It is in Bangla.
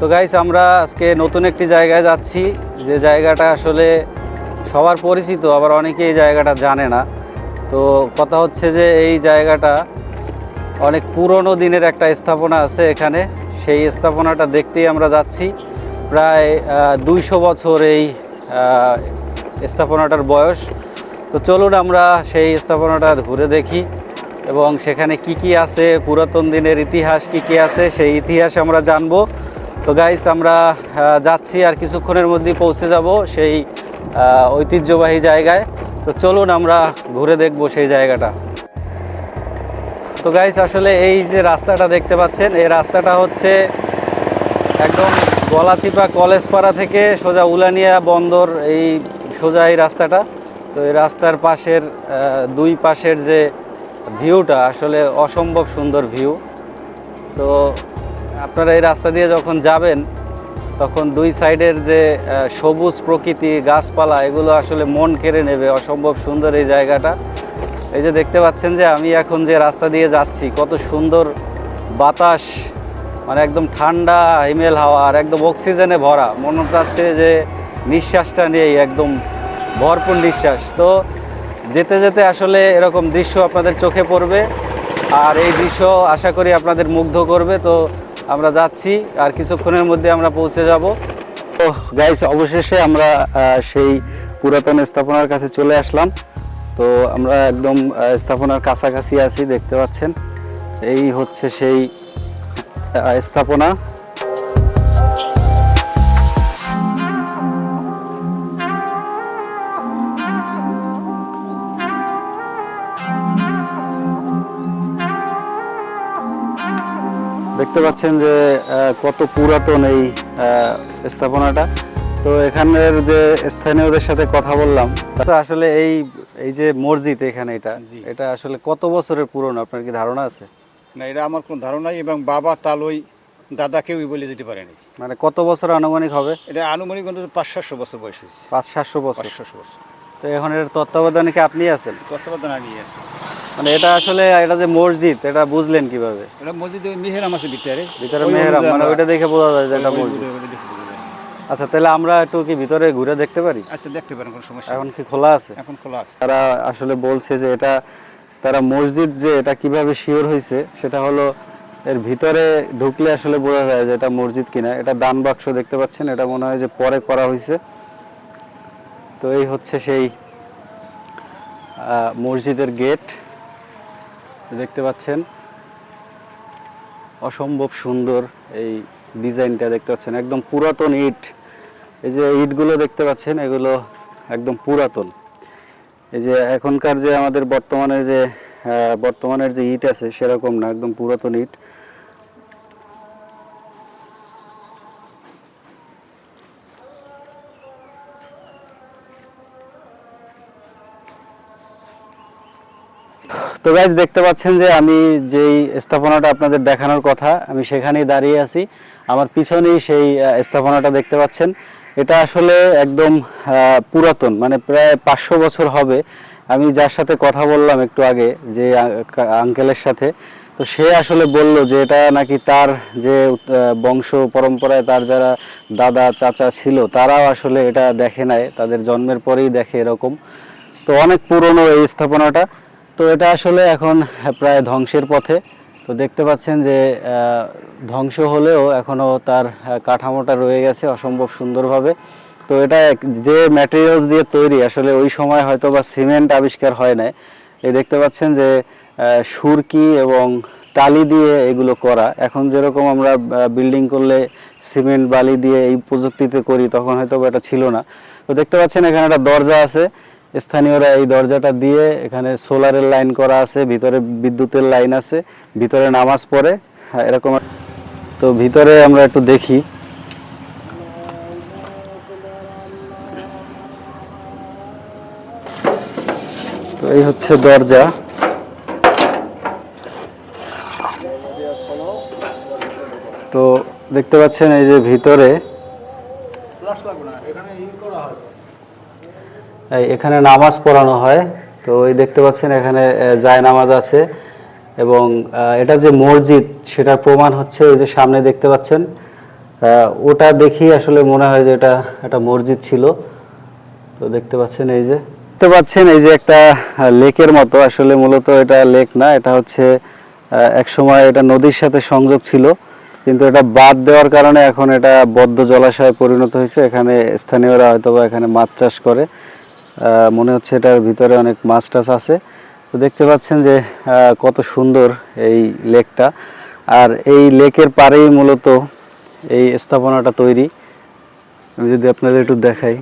তো গাইস আমরা আজকে নতুন একটি জায়গায় যাচ্ছি। যে জায়গাটা আসলে সবার পরিচিত, আবার অনেকে এই জায়গাটা জানে না। তো কথা হচ্ছে যে এই জায়গাটা অনেক পুরনো দিনের একটা স্থাপনা আছে এখানে। সেই স্থাপনাটা দেখতেই আমরা যাচ্ছি। প্রায় দুইশো বছর এই স্থাপনাটার বয়স। তো চলুন আমরা সেই স্থাপনাটা ঘুরে দেখি এবং সেখানে কি কি আছে, পুরাতন দিনের ইতিহাস কি কি আছে, সেই ইতিহাস আমরা জানব। তো গাইস আমরা যাচ্ছি আর কিছুক্ষণের মধ্যেই পৌঁছে যাব সেই ঐতিহ্যবাহী জায়গায়। তো চলুন আমরা ঘুরে দেখব সেই জায়গাটা। তো গাইস আসলে এই যে রাস্তাটা দেখতে পাচ্ছেন, এই রাস্তাটা হচ্ছে একদম গলাচিপা কলেজ পাড়া থেকে সোজা উলানিয়া বন্দর এই সোজা এই রাস্তাটা। তো এই রাস্তার পাশের দুই পাশের যে ভিউটা, আসলে অসম্ভব সুন্দর ভিউ। তো আপনারা এই রাস্তা দিয়ে যখন যাবেন, তখন দুই সাইডের যে সবুজ প্রকৃতি, গাছপালা, এগুলো আসলে মন কেড়ে নেবে। অসম্ভব সুন্দর এই জায়গাটা। এই যে দেখতে পাচ্ছেন যে, আমি এখন যে রাস্তা দিয়ে যাচ্ছি, কত সুন্দর বাতাস মানে একদম ঠান্ডা হিমেল হাওয়া আর একদম অক্সিজেনে ভরা। মনে হচ্ছে যে, নিঃশ্বাসটা নেই, একদম ভরপুর নিঃশ্বাস। তো যেতে যেতে আসলে এরকম দৃশ্য আপনাদের চোখে পড়বে। আর এই দৃশ্য আশা করি আপনাদের মুগ্ধ করবে। তো আমরা যাচ্ছি আর কিছুক্ষণের মধ্যে আমরা পৌঁছে যাব। তো গাইস অবশেষে আমরা সেই পুরাতন স্থাপনার কাছে চলে আসলাম। তো আমরা একদম স্থাপনার কাছাকাছি আছি, দেখতে পাচ্ছেন। এই হচ্ছে সেই স্থাপনা। দেখতে পাচ্ছেন যে কত পুরাতন এই স্থাপনাটা। তো এখানের যে স্থানীয়দের সাথে কথা বললাম আচ্ছা আসলে এই এই যে মসজিদ এখানে এটা এটা আসলে কত বছরের পুরনো? আপনার কি ধারণা আছে? না এটা আমার কোনো ধারণা ধারণাই এবং বাবা তালই দাদা কেউই বলে যেতে পারেনি। মানে কত বছর আনুমানিক হবে? এটা আনুমানিক অন্তত পাঁচ সাতশো বছর বয়স হয়েছে। পাঁচ সাতশো বছর। সাতশো বছর। তো এখন এর তত্ত্বাবধানে কি আপনি আছেন? তত্ত্বাবধান আমি আছি। মানে এটা আসলে এটা যে মসজিদ এটা বুঝলেন কীভাবে? এটা মসজিদে মেহেরাম আছে ভিতরে। ভিতরে মেহরাম মানে ওইটা দেখে বোঝা যায় যে এটা মসজিদ। আচ্ছা তাহলে আমরা একটু কি ভিতরে ঘুরে দেখতে পারি? আচ্ছা দেখতে পারেন কোনো সমস্যা এখন কি খোলা আছে? এখন খোলা আছে। তারা আসলে বলছে যে এটা তারা মসজিদ যে এটা কীভাবে শিওর হয়েছে সেটা হলো এর ভিতরে ঢুকলে আসলে বোঝা যায় যে এটা মসজিদ কিনা। এটা দান বাক্স দেখতে পাচ্ছেন এটা মনে হয় যে পরে করা হয়েছে তো এই হচ্ছে সেই আহ, মসজিদের গেট। দেখতে পাচ্ছেন। অসম্ভব সুন্দর এই ডিজাইনটা দেখতে পাচ্ছেন। একদম পুরাতন ইট। এই যে ইটগুলো দেখতে পাচ্ছেন, এগুলো একদম পুরাতন। এই যে এখনকার যে আমাদের বর্তমানে যে বর্তমানের যে ইট আছে, সেরকম না, একদম পুরাতন ইট। তো গাইজ দেখতে পাচ্ছেন যে আমি যেই স্থাপনাটা আপনাদের দেখানোর কথা, আমি সেখানেই দাঁড়িয়ে আছি। আমার পিছনেই সেই স্থাপনাটা দেখতে পাচ্ছেন। এটা আসলে একদম পুরাতন মানে প্রায় পাঁচশো বছর হবে। আমি যার সাথে কথা বললাম একটু আগে, যে আঙ্কেলের সাথে, তো সে আসলে বলল যে এটা নাকি তার যে বংশ পরম্পরায় তার যারা দাদা, চাচা ছিল, তারাও আসলে এটা দেখে নাই। তাদের জন্মের পরেই দেখে এরকম। তো অনেক পুরনো এই স্থাপনাটা। তো এটা আসলে এখন প্রায় ধ্বংসের পথে। তো দেখতে পাচ্ছেন যে ধ্বংস হলেও এখনও তার কাঠামোটা রয়ে গেছে অসম্ভব সুন্দরভাবে। তো এটা যে ম্যাটেরিয়ালস দিয়ে তৈরি, আসলে ওই সময় হয়তো বা সিমেন্ট আবিষ্কার হয় নাই। এই দেখতে পাচ্ছেন যে সুরকি এবং টালি দিয়ে এগুলো করা। এখন যেরকম আমরা বিল্ডিং করলে সিমেন্ট, বালি দিয়ে এই প্রযুক্তিতে করি, তখন হয়তো এটা ছিল না। তো দেখতে পাচ্ছেন এখানে একটা দরজা আছে। স্থানীয়রা এই দরজাটা দিয়ে এখানে সোলারের লাইন করা আছে ভিতরে বিদ্যুতের লাইন আছে ভিতরে নামাজ পড়ে। হ্যাঁ, এরকম তো ভিতরে আমরা একটু দেখি। তো এই হচ্ছে দরজা। তো দেখতে পাচ্ছেন এই যে ভিতরে এই এখানে নামাজ পড়ানো হয়। তো এই দেখতে পাচ্ছেন এখানে জায় নামাজ আছে এবং এটা যে মসজিদ সেটার প্রমাণ হচ্ছে ওই যে সামনে দেখতে পাচ্ছেন। ওটা দেখি আসলে মনে হয় যে এটা একটা মসজিদ ছিল। তো দেখতে পাচ্ছেন এই যে, দেখতে পাচ্ছেন এই যে একটা লেকের মতো আসলে মূলত এটা লেক না, এটা হচ্ছে এক সময় এটা নদীর সাথে সংযোগ ছিল। কিন্তু এটা বাদ দেওয়ার কারণে এখন এটা বদ্ধ জলাশয়ে পরিণত হয়েছে। এখানে স্থানীয়রা হয়তো এখানে মাছ চাষ করে। মনে হচ্ছে এটার ভিতরে অনেক মাছ টাছ আছে। তো দেখতে পাচ্ছেন যে কত সুন্দর এই লেকটা। আর এই লেকের পারেই মূলত এই স্থাপনাটা তৈরি। আমি যদি আপনাদের একটু দেখাই।